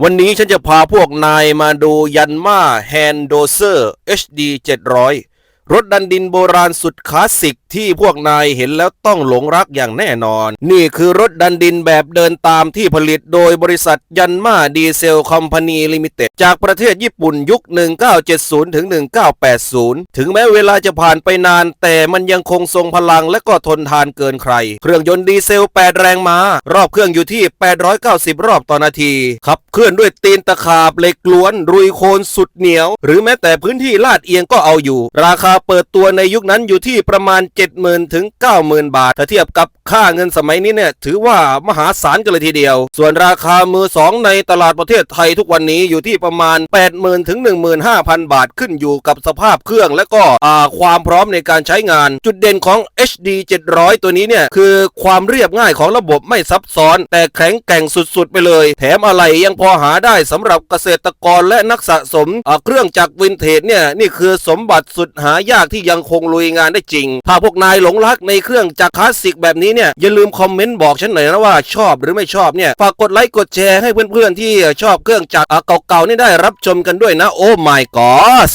วันนี้ฉันจะพาพวกนายมาดูยันมาแฮนโดเซอร์ HD 700 รถดันดินโบราณสุดคลาสสิกที่พวกนายเห็นแล้วต้องหลงรักอย่างแน่นอน นี่คือรถดันดินแบบเดินตามที่ผลิตโดยบริษัทยันมาดีเซลคอมพานีลิมิเต็ดจากประเทศญี่ปุ่นยุค 1970 ถึง 1980 ถึงแม้เวลาจะผ่านไปนาน แต่มันยังคงทรงพลังและก็ทนทานเกินใคร เครื่องยนต์ดีเซล 8 แรงม้า รอบเครื่องอยู่ที่ 890 รอบต่อนาทีขับเคลื่อนด้วยตีนตะขาบเหล็กล้วน รุยโคลนสุดเหนียว หรือแม้แต่พื้นที่ลาดเอียงก็เอาอยู่ ราคาาเปิดตัวในยุคนั้นอยู่ที่ประมาณ 70,000 ถึง 90,000 บาท ถ้าเทียบกับค่าเงินสมัยนี้เนี่ยถือว่ามหาศาลกันเลยทีเดียว ส่วนราคามือสองในตลาดประเทศไทยทุกวันนี้อยู่ที่ประมาณ 80,000 ถึง 15,000 บาทขึ้นอยู่กับสภาพเครื่องและก็ความพร้อมในการใช้งาน จุดเด่นของ HD 700 ตัวนี้เนี่ยคือความเรียบง่ายของระบบไม่ซับซ้อน แต่แข็งแกร่งสุดๆ ไปเลย แถมอะไรยังพอหาได้สำหรับเกษตรกรและนักสะสมเครื่องจักรวินเทจเนี่ยนี่คือสมบัติสุดหายากที่ยังคงลุยงานได้จริง ถ้าพวกนายหลงรักในเครื่องจักรคลาสสิกแบบนี้เนี่ยอย่าลืมคอมเมนต์บอกฉันหน่อยนะว่าชอบหรือไม่ชอบเนี่ยฝากกดไลค์กดแชร์ให้เพื่อนๆที่ชอบเครื่องจักรเก่าๆนี่ได้รับชมกันด้วยนะ โอ้ my god